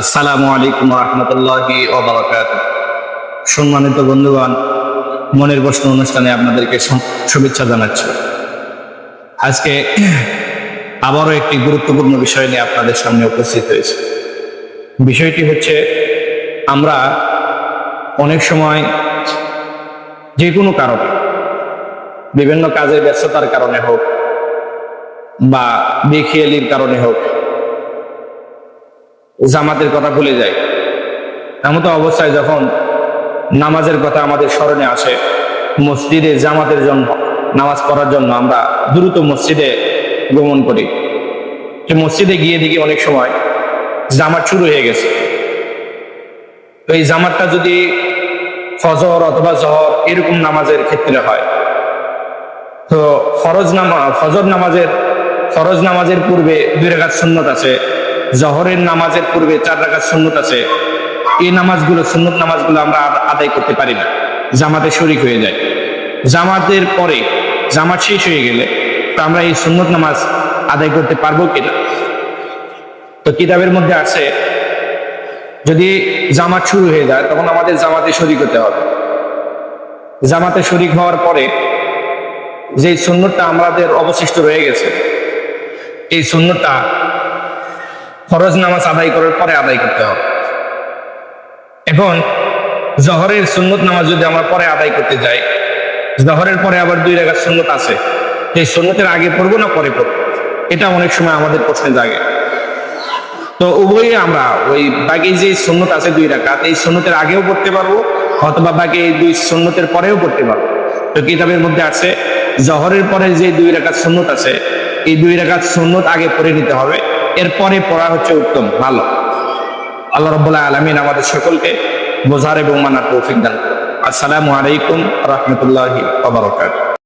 আসসালামু আলাইকুম রহমতুল্লাহি সম্মানিত বন্ধুগণ, মনের প্রশ্ন অনুষ্ঠানে আপনাদেরকে শুভেচ্ছা জানাচ্ছি। আজকে আবারও একটি গুরুত্বপূর্ণ বিষয় নিয়ে আপনাদের সামনে উপস্থিত হয়েছে। বিষয়টি হচ্ছে, আমরা অনেক সময় যে কোনো কারণে, বিভিন্ন কাজে ব্যস্ততার কারণে হোক বা বেখেয়ালির কারণে হোক জামাতের কথা ভুলে যাই। এমতো অবস্থায় যখন নামাজের কথা আমাদের স্মরণে আসে, মসজিদে জামাতের জন্য নামাজ পড়ার জন্য আমরা দ্রুত মসজিদে গমন করি। মসজিদে গিয়ে দেখি অনেক সময় জামাত শুরু হয়ে গেছে। তো এই জামাতটা যদি ফজর অথবা জহর এরকম নামাজের ক্ষেত্রে হয়, তো ফরজ নামা, ফজর নামাজের, ফরজ নামাজের পূর্বে দুই রাকাত সুন্নত আছে। জহরের নামাজের পূর্বে চার রাকাত সুন্নত আছে। এই নামাজগুলো, সুন্নত নামাজগুলো আমরা আদ- আদায় করতে পারি না। জামাতে শরিক হয়ে যায়। জামাতের পরে জামাত শেষ হয়ে গেলে তো আমরা এই সুন্নত নামাজ আদায় করতে পারব কিনা? তো কিতাবের মধ্যে আছে, যদি জামাত শুরু হয়ে যায়, তখন আমাদের জামাতে শরিক হতে হবে। জামাতে শরিক হওয়ার পরে যে সুন্নতটা আমাদের অবশিষ্ট রয়ে গেছে, এই সুন্নতটা ফরজ নামাজ আদায় করার পরে আদায় করতে হবে। এখন জহরের সুন্নত নামাজ যদি আমরা পরে আদায় করতে যাই, জহরের পরে আবার দুই রেখা সুন্নত আছে। এই সুন্নতের আগে পড়ব না পরে পড়ব? এটা অনেক সময় আমাদের প্রশ্নে জাগে। তো উভয়ই আমরা ওই বাকি যে সুন্নত আছে দুই রাকাত এই সুন্নতের আগেও পড়তে পারব, অথবা বাকি এই দুই সুন্নতের পরেও পড়তে পারব। তো কিতাবের মধ্যে আছে, জহরের পরে যে দুই রাকাত সুন্নত আছে, এই দুই রাকাত সুন্নত আগে পড়ে নিতে হবে। এরপরে পড়া হচ্ছে উত্তম, ভালো আল্লাহ রব্বুল্লাহ আলমিন আমাদের সকলকে বোঝার এবং মানার তৌফিক দান। আসসালামু আলাইকুম রহমতুল্লাহি